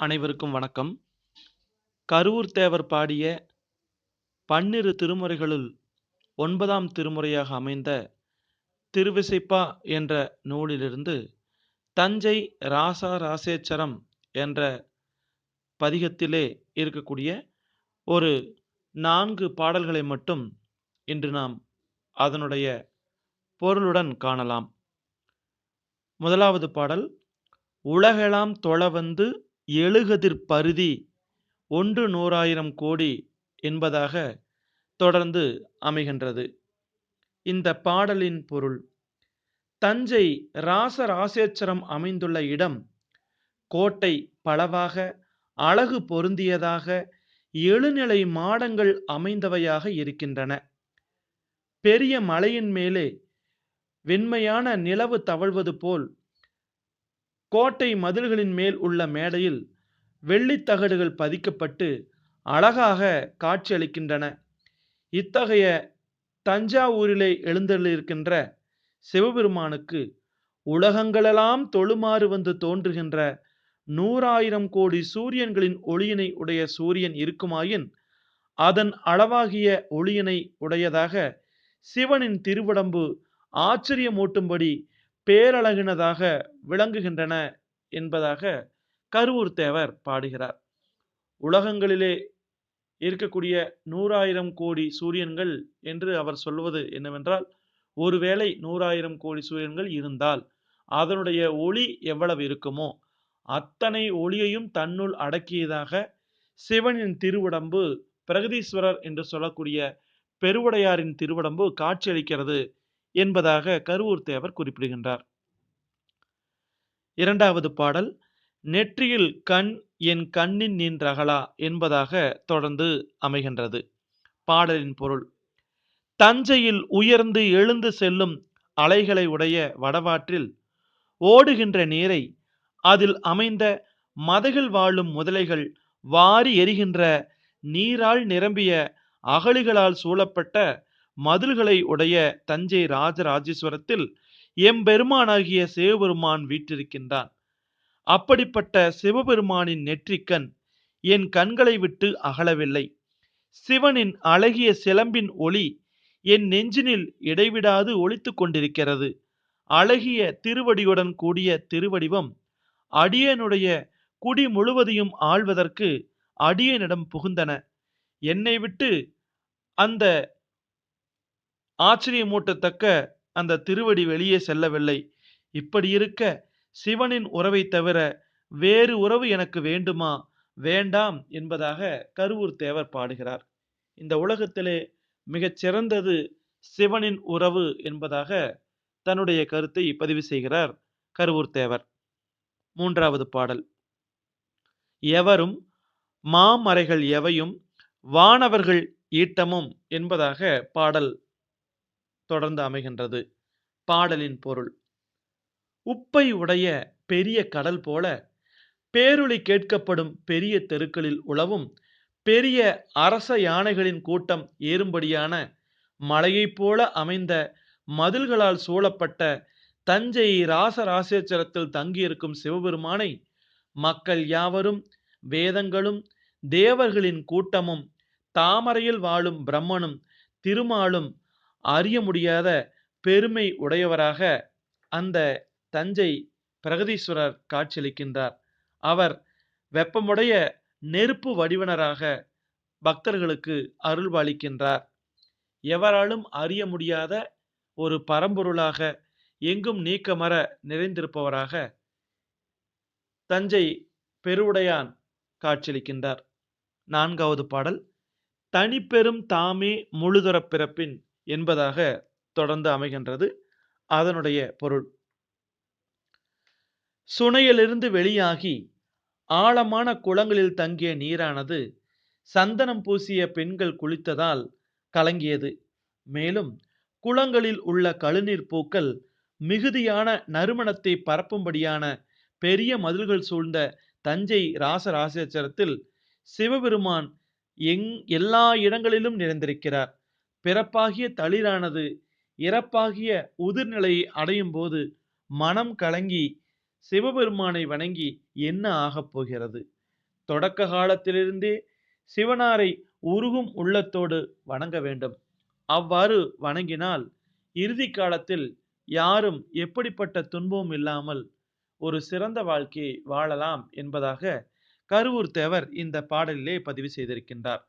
அனைவருக்கும் வணக்கம். கருவூர் தேவர் பாடிய பன்னிரு திருமுறைகளுள் ஒன்பதாம் திருமுறையாக அமைந்த திருவிசைப்பா என்ற நூலிலிருந்து தஞ்சை ராசா ராசேச்சரம் என்ற பதிகத்திலே இருக்கக்கூடிய ஒரு நான்கு பாடல்களை மட்டும் இன்று நாம் அதனுடைய பொருளுடன் காணலாம். முதலாவது பாடல் உலகெலாம் தொழவந்து எழுகதிர் பருதி ஒன்று நூறாயிரம் கோடி என்பதாக தொடர்ந்து அமைகின்றது. இந்த பாடலின் பொருள் தஞ்சை ராசராசேச்சரம் அமைந்துள்ள இடம் கோட்டை பளவாக அழகு பொருந்தியதாக எழுநிலை மாடங்கள் அமைந்தவையாக இருக்கின்றன. பெரிய மலையின் மேலே வெண்மையான நிலவு தவழ்வது போல் கோட்டை மதில்களின் மேல் உள்ள மேடையில் வெள்ளித்தகடுகள் பதிக்கப்பட்டு அழகாக காட்சியளிக்கின்றன. இத்தகைய தஞ்சாவூரிலே எழுந்தருளிருக்கின்ற சிவபெருமானுக்கு உலகங்களெல்லாம் தொழுமாறு வந்து தோன்றுகின்ற நூறாயிரம் கோடி சூரியன்களின் ஒளியினை உடைய சூரியன் இருக்குமாயின் அதன் அளவாகிய ஒளியினை உடையதாக சிவனின் திருவடம்பு ஆச்சரியமூட்டும்படி பேரழகினதாக விளங்குகின்றன என்பதாக கருவூர் தேவர் பாடுகிறார். உலகங்களிலே இருக்கக்கூடிய நூறாயிரம் கோடி சூரியன்கள் என்று அவர் சொல்வது என்னவென்றால் ஒருவேளை நூறாயிரம் கோடி சூரியன்கள் இருந்தால் அதனுடைய ஒளி எவ்வளவு இருக்குமோ அத்தனை ஒளியையும் தன்னுள் அடக்கியதாக சிவனின் திருவுடம்பு பிரகதீஸ்வரர் என்று சொல்லக்கூடிய பெருவுடையாரின் திருவுடம்பு காட்சியளிக்கிறது என்பதாக கருவூர் தேவர் குறிப்பிடுகின்றார். இரண்டாவது பாடல் நெற்றியில் கண் என் கண்ணின் நின்றகலா என்பதாக தொடர்ந்து அமைகின்றது. பாடலின் பொருள் தஞ்சையில் உயர்ந்து எழுந்து செல்லும் அலைகளை உடைய வடவாற்றில் ஓடுகின்ற நீரை அதில் அமைந்த மதகில் வாழும் முதலைகள் வாரி எரிகின்ற நீரால் நிரம்பிய அகழிகளால் சூழப்பட்ட மதில்களை உடைய தஞ்சை ராஜராஜேஸ்வரத்தில் எம்பெருமானாகிய சிவபெருமான் வீற்றிருக்கின்றான். அப்படிப்பட்ட சிவபெருமானின் நெற்றிக்கண் என் கண்களை விட்டு அகலவில்லை. சிவனின் அழகிய சிலம்பின் ஒளி என் நெஞ்சினில் இடைவிடாது ஒழித்து கொண்டிருக்கிறது. அழகிய திருவடியுடன் கூடிய திருவடிவம் அடியனுடைய குடி முழுவதையும் ஆள்வதற்கு அடியனிடம் புகுந்தன. என்னை விட்டு அந்த ஆச்சரியமூட்டத்தக்க அந்த திருவடி வெளியே செல்லவில்லை. இப்படியிருக்க சிவனின் உறவைத் தவிர வேறு உறவு எனக்கு வேண்டுமா? வேண்டாம் என்பதாக கருவூர் தேவர் பாடுகிறார். இந்த உலகத்திலே மிகச் சிறந்தது சிவனின் உறவு என்பதாக தன்னுடைய கருத்தை பதிவு செய்கிறார் கருவூர் தேவர். மூன்றாவது பாடல் எவரும் மாமறைகள் எவையும் வானவர்கள் ஈட்டமும் என்பதாக பாடல் தொடர்ந்து அமைகின்றது. பாடலின் பொருள் உப்பை உடைய பெரிய கடல் போல பேரொளி கேட்கப்படும் பெரிய தெருக்களில் உளவும் பெரிய அரச யானைகளின் கூட்டம் ஏறும்படியான மலையைப் போல அமைந்த மதில்களால் சூழப்பட்ட தஞ்சை ராசராசேச்சரத்தில் தங்கியிருக்கும் சிவபெருமானை மக்கள் யாவரும் வேதங்களும் தேவர்களின் கூட்டமும் தாமரையில் வாழும் பிரம்மனும் திருமாலும் அறிய முடியாத பெருமை உடையவராக அந்த தஞ்சை பிரகதீஸ்வரர் காட்சியளிக்கின்றார். அவர் வெப்பமுடைய நெருப்பு வடிவனராக பக்தர்களுக்கு அருள்பாலிக்கின்றார். எவராலும் அறிய முடியாத ஒரு பரம்பொருளாக எங்கும் நீக்கமற நிறைந்திருப்பவராக தஞ்சை பெருவுடையான் காட்சியளிக்கின்றார். நான்காவது பாடல் தனிப்பெரும் தாமே முழுதுறப் பிறப்பின் என்பதாக தொடர்ந்து அமைகின்றது. அதனுடைய பொருள் சுனையிலிருந்து வெளியாகி ஆழமான குளங்களில் தங்கிய நீரானது சந்தனம் பூசிய பெண்கள் குளித்ததால் கலங்கியது. மேலும் குளங்களில் உள்ள கழுநீர் பூக்கள் மிகுதியான நறுமணத்தை பரப்பும்படியான பெரிய மதில்கள் சூழ்ந்த தஞ்சை ராசராசேச்சரத்தில் சிவபெருமான் எங் எல்லா இடங்களிலும் நிறைந்திருக்கிறார். பிறப்பாகிய தளிரானது இறப்பாகிய உதிர்நிலையை அடையும் போது மனம் கலங்கி சிவபெருமானை வணங்கி என்ன ஆகப் போகிறது? தொடக்க காலத்திலிருந்தே சிவனாரை உருகும் உள்ளத்தோடு வணங்க வேண்டும் அவ்வாறு வணங்கினால் இறுதி காலத்தில் யாரும் எப்படிப்பட்ட துன்பமும் இல்லாமல் ஒரு சிறந்த வாழ்க்கையை வாழலாம் என்பதாக கருவூர் தேவர் இந்த பாடலிலே பதிவு செய்திருக்கின்றார்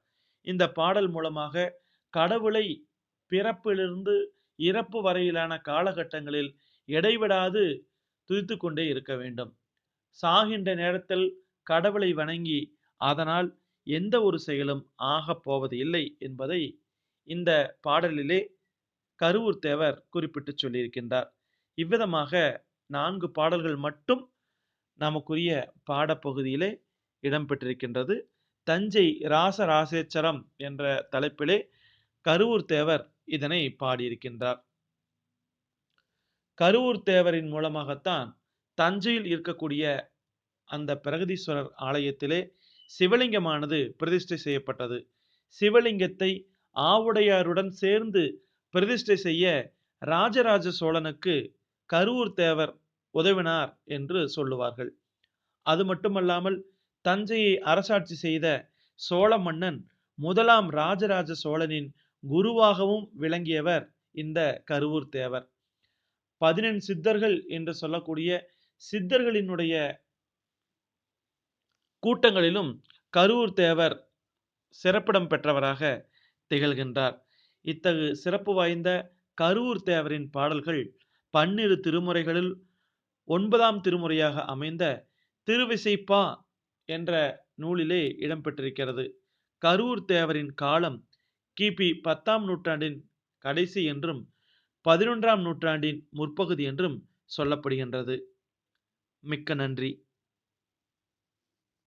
இந்த பாடல் மூலமாக கடவுளை பிறப்பிலிருந்து இறப்பு வரையிலான காலகட்டங்களில் இடைவிடாது துதித்து கொண்டே இருக்க வேண்டும். சாகின்ற நேரத்தில் கடவுளை வணங்கி அதனால் எந்த ஒரு செயலும் ஆகப் போவது இல்லை என்பதை இந்த பாடலிலே கருவூர் தேவர் குறிப்பிட்டு சொல்லியிருக்கின்றார். இவ்விதமாக நான்கு பாடல்கள் மட்டும் நமக்குரிய பாடப்பகுதியிலே இடம்பெற்றிருக்கின்றது. தஞ்சை ராசராசேச்சரம் என்ற தலைப்பிலே கருவூர் தேவர் இதனை பாடியிருக்கின்றார். கருவூர் தேவரின் மூலமாகத்தான் தஞ்சையில் இருக்கக்கூடிய அந்த பிரகதீஸ்வரர் ஆலயத்திலே சிவலிங்கமானது பிரதிஷ்டை செய்யப்பட்டது. சிவலிங்கத்தை ஆவுடையாருடன் சேர்ந்து பிரதிஷ்டை செய்ய ராஜராஜ சோழனுக்கு கருவூர் தேவர் உதவினார் என்று சொல்லுவார்கள். அது மட்டுமல்லாமல் தஞ்சையை அரசாட்சி செய்த சோழ மன்னன் முதலாம் ராஜராஜ சோழனின் குருவாகவும் விளங்கியவர் இந்த கருவூர் தேவர். பதினெண் சித்தர்கள் என்று சொல்லக்கூடிய சித்தர்களினுடைய கூட்டங்களிலும் கரூர் தேவர் சிறப்பிடம் பெற்றவராக திகழ்கின்றார். இத்தகு சிறப்பு வாய்ந்த கரூர் தேவரின் பாடல்கள் பன்னிரு திருமுறைகளில் ஒன்பதாம் திருமுறையாக அமைந்த திருவிசைப்பா என்ற நூலிலே இடம்பெற்றிருக்கிறது. கரூர் தேவரின் காலம் கிபி பத்தாம் நூற்றாண்டின் கடைசி என்றும் பதினொன்றாம் நூற்றாண்டின் முற்பகுதி என்றும் சொல்லப்படுகின்றது. மிக்க நன்றி.